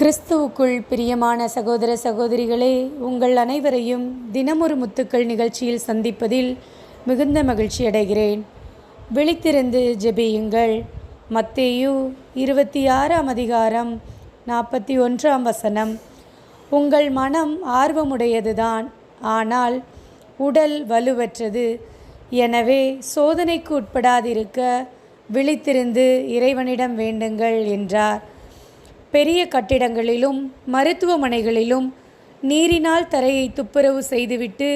கிறிஸ்துவுக்குள் பிரியமான சகோதர சகோதரிகளே உங்கள் அனைவரையும் தினமொரு முத்துக்கள் நிகழ்ச்சியில் சந்திப்பதில் மிகுந்த மகிழ்ச்சி அடைகிறேன். விழித்திருந்து ஜெபியுங்கள். மத்தேயு இருபத்தி ஆறாம் அதிகாரம் நாற்பத்தி ஒன்றாம் வசனம். உங்கள் மனம் ஆர்வமுடையதுதான் ஆனால் உடல் வலுவற்றது. எனவே சோதனைக்கு உட்படாதிருக்க விழித்திருந்து இறைவனிடம் வேண்டுங்கள் என்றார். பெரிய கட்டிடங்களிலும் மருத்துவமனைகளிலும் நீரினால் தரையை துப்புரவு செய்துவிட்டு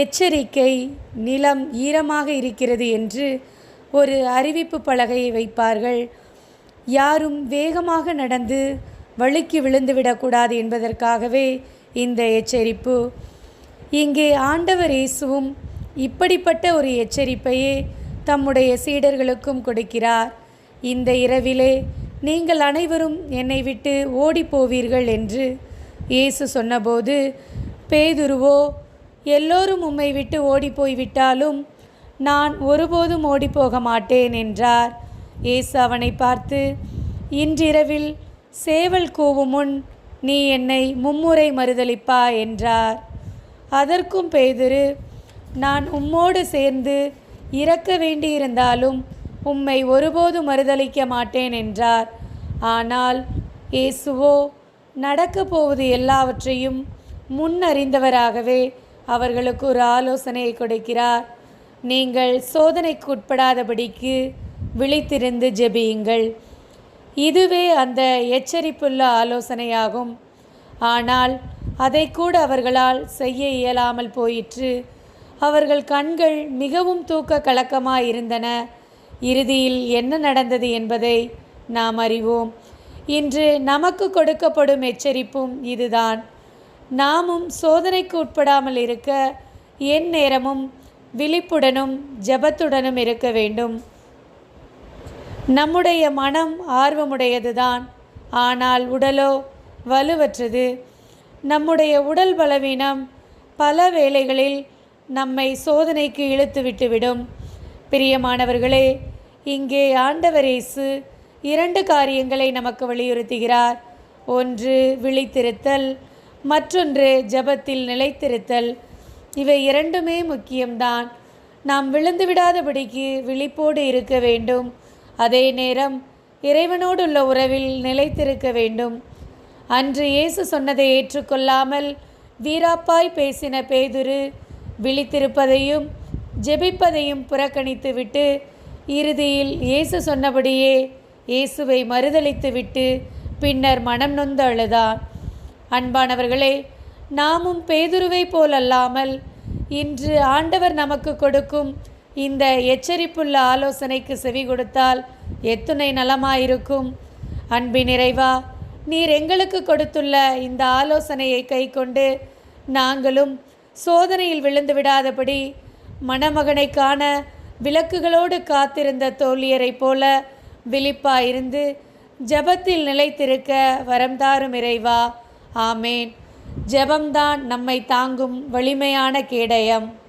எச்சரிக்கை நிலம் ஈரமாக இருக்கிறது என்று ஒரு அறிவிப்பு பலகையை வைப்பார்கள். யாரும் வேகமாக நடந்து வழுக்கி விழுந்துவிடக்கூடாது என்பதற்காகவே இந்த எச்சரிப்பு. இங்கே ஆண்டவர் இயேசுவும் இப்படிப்பட்ட ஒரு எச்சரிப்பையே தம்முடைய சீடர்களுக்கும் கொடுக்கிறார். இந்த இரவிலே நீங்கள் அனைவரும் என்னை விட்டு ஓடிப்போவீர்கள் என்று இயேசு சொன்னபோது பேதுருவோ எல்லோரும் உம்மை விட்டு ஓடிப்போய் விட்டாலும் நான் ஒருபோதும் ஓடிப்போக மாட்டேன் என்றார். இயேசு அவனை பார்த்து இன்றிரவில் சேவல் கூவும் முன் நீ என்னை மும்முறை மறுதலிப்பா என்றார். அதற்கும் பேதுரு நான் உம்மோடு சேர்ந்து இறக்க வேண்டியிருந்தாலும் உம்மை ஒருபோது மறுதலிக்க மாட்டேன் என்றார். ஆனால் இயேசுவோ நடக்கப் போவது எல்லாவற்றையும் முன்னறிந்தவராகவே அவர்களுக்கு ஒரு ஆலோசனையை கொடுக்கிறார். நீங்கள் சோதனைக்கு உட்படாதபடிக்கு விழித்திருந்து ஜெபியுங்கள். இதுவே அந்த எச்சரிப்புள்ள ஆலோசனையாகும். ஆனால் அதை கூட அவர்களால் செய்ய இயலாமல் போயிற்று. அவர்கள் கண்கள் மிகவும் தூக்க கலக்கமாக இருந்தன இறுதியில் என்ன நடந்தது என்பதை நாம் அறிவோம். இன்று நமக்கு கொடுக்கப்படும் எச்சரிப்பும் இதுதான். நாமும் சோதனைக்கு உட்படாமல் இருக்க என் நேரமும் விழிப்புடனும் ஜெபத்துடனும் இருக்க வேண்டும். நம்முடைய மனம் ஆர்வமுடையதுதான். ஆனால் உடலோ வலுவற்றது. நம்முடைய உடல் பலவீனம் பல வேளைகளில் நம்மை சோதனைக்கு இழுத்து விட்டுவிடும் பிரியமானவர்களே இங்கே ஆண்டவர் இயேசு இரண்டு காரியங்களை நமக்கு வலியுறுத்துகிறார். ஒன்று விழித்திருத்தல் மற்றொன்று ஜெபத்தில் நிலைத்திருத்தல். இவை இரண்டுமே முக்கியம்தான். நாம் விழுந்து விடாதபடிக்கு விழிப்போடு இருக்க வேண்டும். அதே நேரம் இறைவனோடுள்ள உறவில் நிலைத்திருக்க வேண்டும். அன்று இயேசு சொன்னதை ஏற்றுக்கொள்ளாமல் வீராப்பாய் பேசின பேதுரு விழித்திருப்பதையும் ஜெபிப்பதையும் புறக்கணித்துவிட்டு இறுதியில் இயேசு சொன்னபடியே இயேசுவை மறுதளித்துவிட்டு பின்னர் மனம் நொந்து அழுதான். அன்பானவர்களே நாமும் பேதுருவை போலல்லாமல் இன்று ஆண்டவர் நமக்கு கொடுக்கும் இந்த எச்சரிப்புள்ள ஆலோசனைக்கு செவி கொடுத்தால் எத்துணை நலமாயிருக்கும். அன்பின் நிறைவா நீர் எங்களுக்கு கொடுத்துள்ள இந்த ஆலோசனையை கைக்கொண்டு நாங்களும் சோதனையில் விழுந்து விடாதபடி மணமகனை காண விளக்குகளோடு காத்திருந்த தோழியரைப் போல விழிப்பாயிருந்து ஜெபத்தில் நிலைத்திருக்க வரம் தாரும் இறைவா. ஆமேன். ஜபம்தான் நம்மை தாங்கும் வலிமையான கேடயம்.